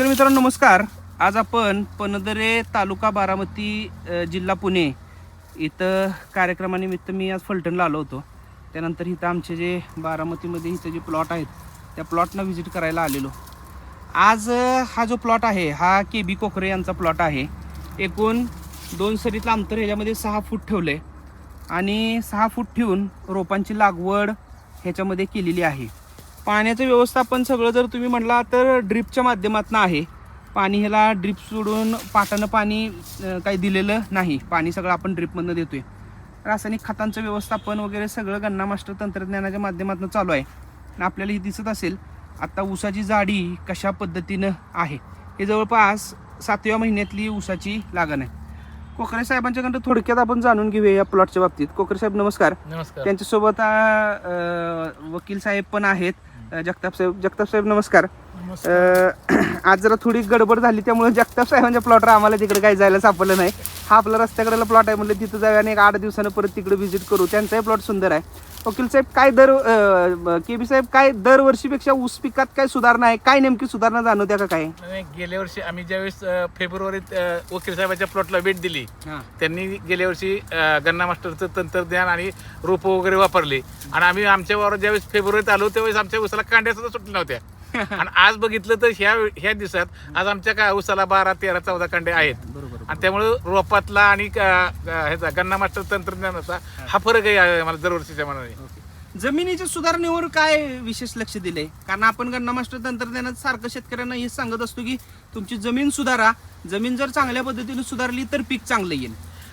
शेतकरी मित्रांनो नमस्कार. आज आपण पनदरे तालुका बारामती जिल्हा पुणे इथं कार्यक्रमानिमित्त मी आज फलटणला आलो होतो. त्यानंतर इथं आमचे जे बारामतीमध्ये इथं जे प्लॉट आहेत त्या प्लॉटना व्हिजिट करायला आलेलो. आज हा जो प्लॉट आहे हा के बी कोकरे यांचा प्लॉट आहे. एकूण दोन सरीतलं अंतर ह्याच्यामध्ये सहा फूट ठेवलं आहे आणि सहा फूट ठेवून रोपांची लागवड ह्याच्यामध्ये केलेली आहे. पाण्याचं व्यवस्थापन सगळं जर तुम्ही म्हणला तर ड्रिपच्या माध्यमातून आहे. पाणी ह्याला ड्रिप सोडून पाटानं पाणी काही दिलेलं नाही. पाणी सगळं आपण ड्रिपमधनं देतोय. रासायनिक खतांचं व्यवस्थापन वगैरे सगळं गन्ना मास्टर तंत्रज्ञानाच्या माध्यमातून चालू आहे. आणि आपल्याला हे दिसत असेल आता ऊसाची जाडी कशा पद्धतीनं आहे? हे जवळपास सातव्या महिन्यातली ऊसाची लागण आहे. कोकरे साहेबांच्याकडं थोडक्यात आपण जाणून घेऊया या प्लॉटच्या बाबतीत. कोकरे साहेब नमस्कार. नमस्कार. त्यांच्यासोबत वकील साहेब पण आहेत. जगताप साहेब जगताप साहेब नमस्कार. आज जरा थोडी गडबड झाली त्यामुळे जगताप साहेबांच्या प्लॉटवर आम्हाला तिकडे काही जायला सापडलं नाही. हा आपला रस्त्याकडेला प्लॉट आहे म्हणलं तिथं जाऊया आणि एक आठ दिवसानं परत तिकडे व्हिजिट करू. त्यांचाही प्लॉट सुंदर आहे. वकील साहेब काय दर के बी साहेब काय दरवर्षीपेक्षा ऊस पिकात काय सुधारणा आहे? काय नेमकी सुधारणा जाणवत्या का काय? नाही, गेल्या वर्षी आम्ही ज्यावेळेस फेब्रुवारीत वकील साहेबाच्या प्लॉटला भेट दिली त्यांनी गेल्या वर्षी गन्ना मास्टरचं तंत्रज्ञान आणि रोपं वगैरे वापरले. आणि आम्ही आमच्या वावर ज्यावेळेस फेब्रुवारीत आलो त्यावेळेस आमच्या उसाला कांड्या सुद्धा सुटल्या नव्हत्या. आणि आज बघितलं तर ह्या ह्या दिवसात आज आमच्या काय उसाला बारा तेरा चौदा कांडे आहेत. बरोबर आणि त्यामुळे रोपातला आणि क- क- ह्याचा गन्ना मास्टर तंत्रज्ञानाचा हा. फरक आहे मला दरवर्षीच्या मनाने. जमिनीच्या सुधारणेवर काय विशेष लक्ष दिले कारण आपण गन्ना मास्टर तंत्रज्ञानात सारखं शेतकऱ्यांना हे सांगत असतो की तुमची जमीन सुधारा. जमीन जर चांगल्या पद्धतीने सुधारली तर पीक चांगलं येईल.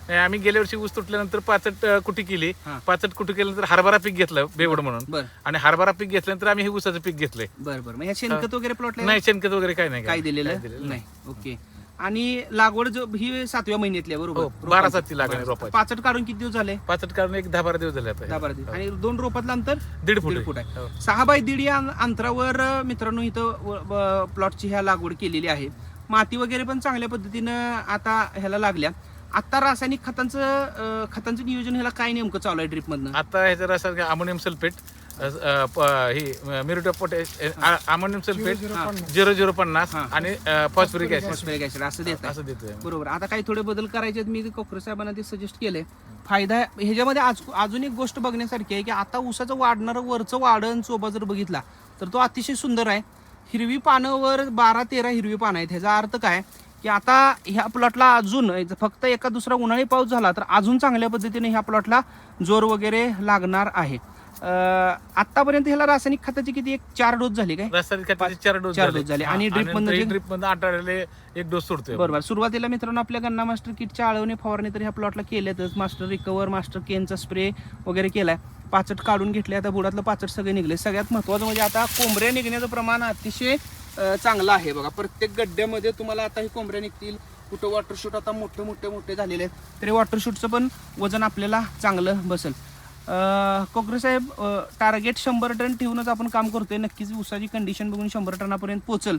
आम्ही गेल्या वर्षी ऊस तुटल्यानंतर पाचट कुटी केली. हा. पाचट कुटी केल्यानंतर हरभरा पीक घेतलं बेवड म्हणून. आणि हरभरा पीक घेतल्यानंतर आम्ही हे ऊसाचं पीक घेतलंय. बर बर. मग ह्या शेणखत वगैरे प्लॉटला नाही शेणखत वगैरे काय नाही. काय दिलेलं? नाही. ओके. आणि लागवड जो ही सातव्या महिन्यातली आहे हो बरोबर बारा सातची लागण रोपाची. पाचट काढून किती दिवस झाले? पाचट काढून एक दहा बारा दिवस झाले दहा बारा दिवस. आणि दोन रोपातलं अंतर? दीड फूट फूट आहे. हो. सहा बाय दीड या अंतरावर मित्रांनो इथं प्लॉटची ह्या लागवड केलेली आहे. माती वगैरे पण चांगल्या पद्धतीनं आता ह्याला लागल्या. आता रासायनिक खतांचं अं, खतांचं नियोजन ह्याला काय नेमकं चालू आहे ड्रिप मधनं आता ह्याचं रसायन अमोनियम सल्फेट ही muriate potash ammonium sulphate zero zero पन्नास हा. आणि फॉस्फरिक ऍसिड फॉस्फरिक ऍसिड असं देत आहे. असं देतोय बरोबर. आता काही थोडे बदल करायचे आहेत. मी कोकरे साहेबांना ते सजेस्ट केले फायदा ह्याच्यामध्ये आज अजून एक गोष्ट बघण्यासारखी आहे की आता ऊसाचं वाढणारं वरचं वाढण चोबा जर बघितला तर तो अतिशय सुंदर आहे. हिरवी पानं वर बारा तेरा हिरवी पानं आहेत. ह्याचा अर्थ काय? की आता ह्या प्लॉटला अजून फक्त एका दुसरा उन्हाळी पाऊस झाला तर अजून चांगल्या पद्धतीने ह्या प्लॉटला जोर वगैरे लागणार आहे. आतापर्यंत ह्याला रासायनिक खताची किती एक चार डोस झाले काय? रासायनिक खताचे चार डोस चार डोस झाले. आणि मधनं जे- ड्रिपमध्ये आठवड्याला एक डोस सोडतोय. बरोबर. सुरुवातीला मित्रांनो आपल्या गन्ना मास्टर किटच्या आळवणी फवारणी तर ह्या प्लॉटला केल्यातच. मास्टर रिकवर मास्टर केनचा स्प्रे वगैरे केलाय. पाचट काढून घेतले. आता बुडातलं पाचट सगळे निघले. सगळ्यात महत्वाचं म्हणजे आता कोंबड्या निघण्याचं प्रमाण अतिशय चांगलं आहे बघा. प्रत्येक गड्ड्यामध्ये तुम्हाला आता ही कोंबड्या निघतील. कुठं वॉटर शूट आता मोठे मोठे मोठे झालेले आहेत. तरी वॉटर शूटचं पण वजन आपल्याला चांगलं बसेल. कोकरे साहेब टार्गेट शंभर टन ठेवूनच आपण काम करतोय. नक्कीच ऊसाची कंडिशन बघून शंभर टनापर्यंत पोहोचल.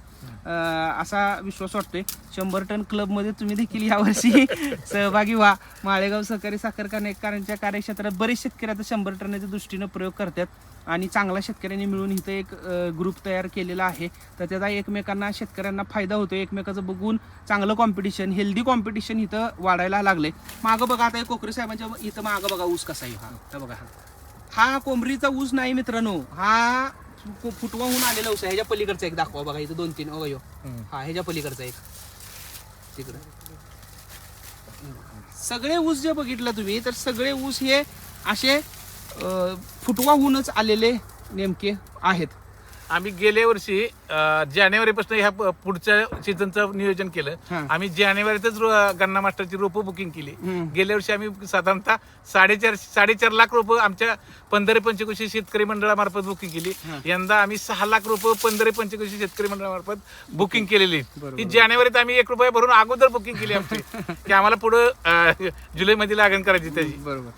असा विश्वास वाटतोय. शंभर टन क्लबमध्ये तुम्ही देखील यावर्षी सहभागी व्हा. माळेगाव सहकारी साखर कारखान्याच्या कार्यक्षेत्रात बरेच शेतकरी आता शंभर टनाच्या दृष्टीनं प्रयोग करतात. आणि चांगला शेतकऱ्यांनी मिळून इथं एक ग्रुप तयार केलेला आहे. तर त्याचा एकमेकांना शेतकऱ्यांना फायदा होतो एकमेकाचं बघून चांगलं कॉम्पिटिशन हेल्दी कॉम्पिटिशन इथं वाढायला लागले मागं बघा आता कोकरे साहेबांच्या इथं मागं बघा ऊस कसा आहे हा. बघा हा. हा कोंबरीचा ऊस नाही मित्रांनो. हा फुटवा होऊन आलेला ऊस आहे. ह्याच्या पलीकडचा एक दाखवा बघा इथं दोन तीन. अवयव. हा ह्याच्या पलीकडचा एक. तिकडं. सगळे ऊस जे बघितलं तुम्ही तर सगळे ऊस हे असे फुटवा होऊनच आलेले नेमके आहेत. आम्ही गेल्या वर्षी जानेवारी पासून ह्या पुढच्या सीझनचं नियोजन केलं. आम्ही जानेवारीतच गन्ना मास्टरची रोपं बुकिंग केली. गेल्या वर्षी आम्ही साधारणतः साडेचार साडेचार लाख रोपं आमच्या पंधरा पंचकृषी शेतकरी मंडळामार्फत बुकिंग केली. यंदा आम्ही सहा लाख रोपं पंधरा पंचकृषी शेतकरी मंडळामार्फत बुकिंग केलेली. ही जानेवारीत आम्ही एक रुपया भरून अगोदर बुकिंग केली आमची. की आम्हाला पुढं जुलैमध्ये लागण करायची त्याची. बरोबर.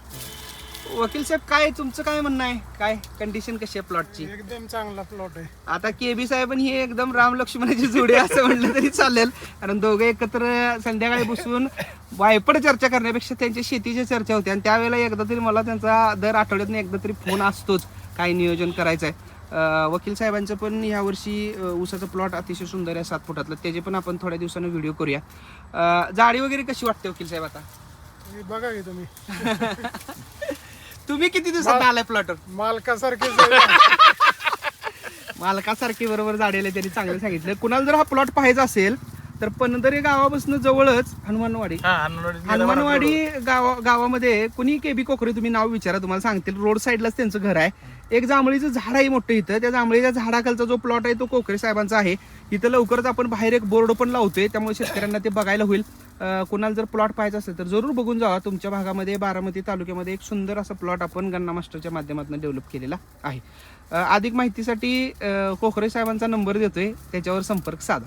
वकील साहेब काय तुमचं काय म्हणणं आहे? काय कंडिशन कशी आहे प्लॉटची एकदम चांगला प्लॉट आहे. आता के बी साहेब ही एकदम राम लक्ष्मणाची जोडी आहे असं म्हटलं तरी चालेल. कारण दोघे एकत्र संध्याकाळी बसून वायपड चर्चा करण्यापेक्षा त्यांच्या शेतीची चर्चा होती आणि त्यावेळेला एकदा तरी मला त्यांचा दर आठवड्यातून एकदा तरी फोन असतोच काय नियोजन करायचं आहे वकील साहेबांचं पण यावर्षी ऊसाचं प्लॉट अतिशय सुंदर आहे सात फुटातलं. त्याचे पण आपण थोड्या दिवसानं व्हिडिओ करूया. जाळी वगैरे कशी वाटते वकील साहेब आता? हे बघा तुम्ही. तुम्ही किती दिवसात आलाय प्लॉटवर मालकासारखेच आहे. मालकासारखे बरोबर झाडेले त्यांनी चांगलं सांगितलं. कुणाला जर हा प्लॉट पाहायचा असेल तर पणदरे गावापासून जवळच हनुमानवाडी. हा हनुमानवाडी हनुमानवाडी गावा गावामध्ये कुणी केबी कोकरे तुम्ही नाव विचारा तुम्हाला सांगतील. रोड साईडलाच त्यांचं घर आहे. एक जांभळीचं झाड आहे मोठं इथं. त्या जांभळीच्या झाडाखालचा जो प्लॉट आहे तो कोकरे साहेबांचा आहे. इथं लवकरच आपण बाहेर एक बोर्ड पण लावतोय. त्यामुळे शेतकऱ्यांना ते बघायला होईल. कुणाला जर प्लॉट पाहायचा असेल तर जरूर बघून जावा. तुमच्या भागामध्ये बारामती तालुक्यामध्ये एक सुंदर असा प्लॉट आपण गन्ना मास्टरच्या माध्यमातून डेव्हलप केलेला आहे. अधिक माहितीसाठी कोखरे साहेबांचा नंबर देतोय. त्याच्यावर संपर्क साधा.